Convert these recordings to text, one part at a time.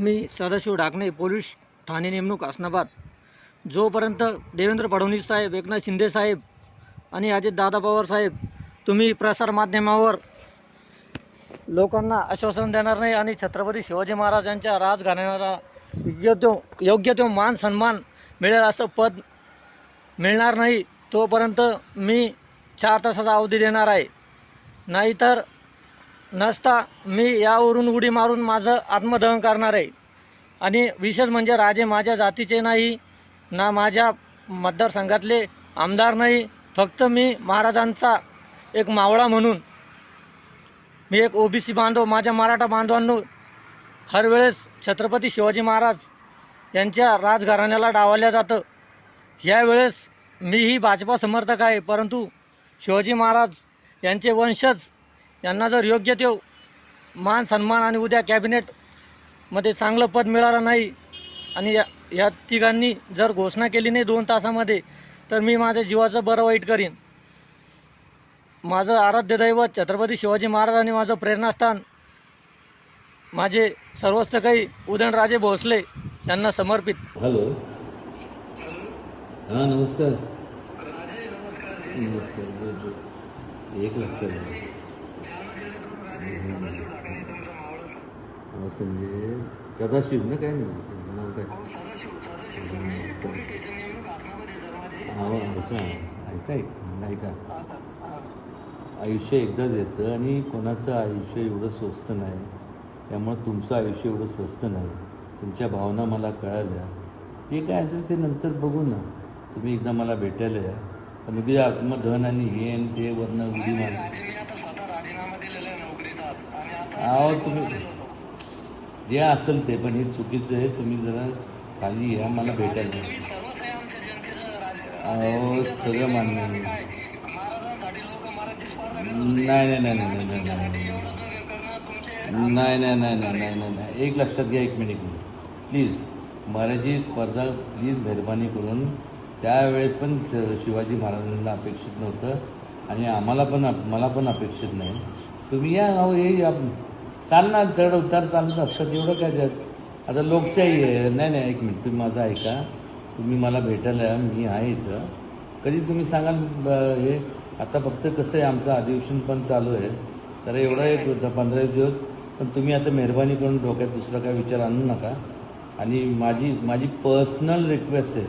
मी Sadashiv Dakane police ठाणे नेमणूक आसनाबाद. जोपर्यंत देवेंद्र फडणवीस साहेब एकनाथ शिंदे साहेब आणि अजितदादा पवार साहेब तुम्ही प्रसारमाध्यमावर लोकांना आश्वासन देणार नाही आणि छत्रपती शिवाजी महाराजांच्या राजघराण्याला योग्य तो योग्य तो मान सन्मान मिळेल असं पद मिळणार नाही तोपर्यंत मी चार तासाचा अवधी देणार आहे. नाहीतर नसता मी यावरून उडी मारून माझं आत्मदहन करणार आहे. आणि विशेष म्हणजे राजे माझ्या जातीचे नाही ना माझ्या मतदारसंघातले आमदार नाही फक्त मी महाराजांचा एक मावळा म्हणून. मी एक ओबीसी बांधव माझ्या मराठा बांधवांनो हरवेळेस छत्रपती शिवाजी महाराज यांच्या राजघराण्याला डावल्या जातं. यावेळेस मीही भाजपा समर्थक आहे परंतु शिवाजी महाराज यांचे वंशज यांना जर योग्य ते मान सन्मान आणि उद्या कॅबिनेटमध्ये चांगलं पद मिळालं नाही आणि या या तिघांनी जर घोषणा केली नाही दोन तासामध्ये तर मी माझ्या जीवाचं बरं वाईट करीन. माझं आराध्य दैवत छत्रपती शिवाजी महाराज आणि माझं प्रेरणास्थान माझे सर्वस्व काही उदयनराजे भोसले यांना समर्पित. हॅलो. हां नमस्कार. नमस्कार. एक लक्षात संजय सदाशिव ना काय नाही नाव काय ऐका ऐका. ऐका आयुष्य एकदाच येतं आणि कोणाचं आयुष्य एवढं स्वस्त नाही त्यामुळं तुमचं आयुष्य एवढं स्वस्त नाही तुमच्या भावना मला कळाल्या ते काय असेल ते नंतर बघू ना तुम्ही एकदा मला भेटायला या पण उद्या आत्मधन आणि हे आणि ते वरनं उडी मार अहो तुम्ही जे असेल ते पण हे चुकीचं आहे तुम्ही जरा खाली या मला भेटायला. अहो सगळं मान्य. नाही नाही नाही नाही नाही नाही नाही नाही नाही नाही नाही नाही नाही नाही एक लक्षात घ्या एक मिनिट प्लीज मराठी स्पर्धा प्लीज मेहरबानी करून त्यावेळेस पण शिवाजी महाराजांना अपेक्षित नव्हतं आणि आम्हाला पण मला पण अपेक्षित नाही तुम्ही या अहो हे आप- चालणार चढ उतार चालत असतात एवढं काय त्यात आता लोकशाही आहे. नाही नाही एक मिनिट तुम्ही माझं ऐका. तुम्ही मला भेटायला या मी आहे इथं. कधी तुम्ही सांगाल ब- हे आता फक्त कसं आहे आमचं अधिवेशन पण चालू आहे. तर एवढं एक द- पंधरा दिवस. पण तुम्ही आता मेहरबानी करून डोक्यात दुसरा काय विचार आणू नका. आणि माझी माझी पर्सनल रिक्वेस्ट आहे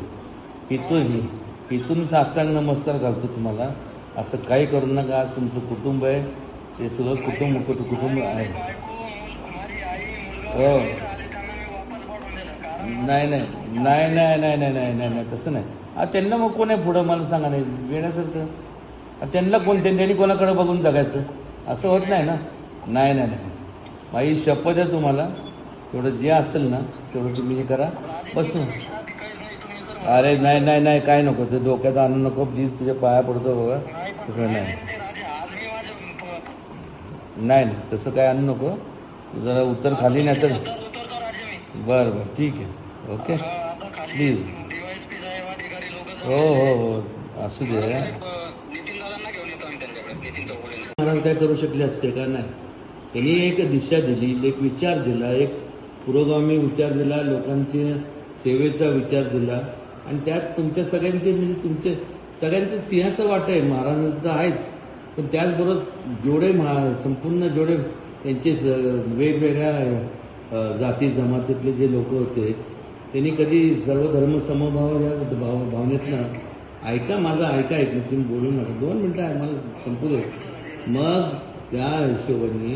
इथून इथून साष्टांग नमस्कार घालतो तुम्हाला. असं काही करू नका आज तुमचं कुटुंब आहे. ते सगळं कुटुंब कुटुंब आहे. हो नाही नाही नाही नाही नाही नाही नाही नाही नाही तसं नाही त्यांना मग कोण आहे पुढं मला सांगा नाही वेण्यासारखं त्यांना कोण त्यांनी कोणाकडे बघून जगायचं असं होत नाही ना नाही नाही नाही माझी शपथ आहे तुम्हाला तेवढं जे असेल ना तेवढं तुम्ही हे करा बसून अरे नाही नाही नाही काय नको ते डोक्यात आणू नको प्लीज तुझ्या पाया पडतो बघा तसं नाही नाही नाही तसं काय आणू नको जरा उत्तर खाली नाही तर बरं बरं ठीक आहे. ओके? प्लीज हो हो हो. असू दे. महाराज काय करू शकले असते का? नाही. त्यांनी एक दिशा दिली एक विचार दिला एक पुरोगामी विचार दिला लोकांचे सेवेचा विचार दिला. आणि त्यात तुमच्या सगळ्यांचे म्हणजे तुमचे सगळ्यांचं सिंहाचं वाटं आहे. महाराजांचं तर आहेच. पण त्याचबरोबर जेवढे महा संपूर्ण जेवढे त्यांचे स- वेगवेगळ्या जाती जमातीतले जे लोक होते त्यांनी कधी सर्व धर्म समभाव या भाव भावनेतनं ऐका माझं ऐका ऐक तुम्ही बोलू नका. दोन मिनटं आहे मला संपू दे. मग त्या हिशोबाने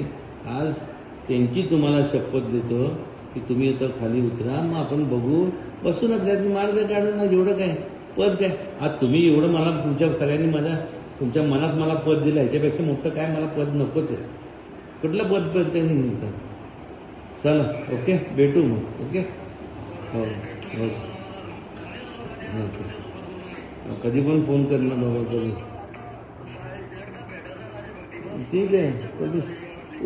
आज त्यांची तुम्हाला शपथ देतो की तुम्ही आता खाली उतरा मग आपण बघू. बसू नका त्यात मार्ग काढू ना एवढं काय? पद काय? आज तुम्ही एवढं मला तुमच्या सगळ्यांनी माझ्या तुमच्या मनात मला पद दिलं ह्याच्यापेक्षा मोठं काय मला पद नकोच आहे. कुठलं पद पद चला ओके? भेटू मग ओके? हो, हो ओके. कधी पण फोन कर ना बाबा कधी. ठीक आहे कधी.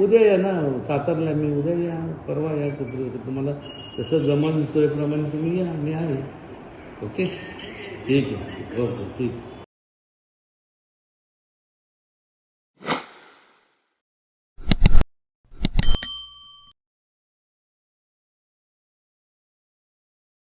उद्या या ना सातारला मी उद्या या परवा या कुठे तुम्हाला तसं जमान सोयीप्रमाणे तुम्ही या मी आहे. ओके? ठीक आहे ओके ठीक.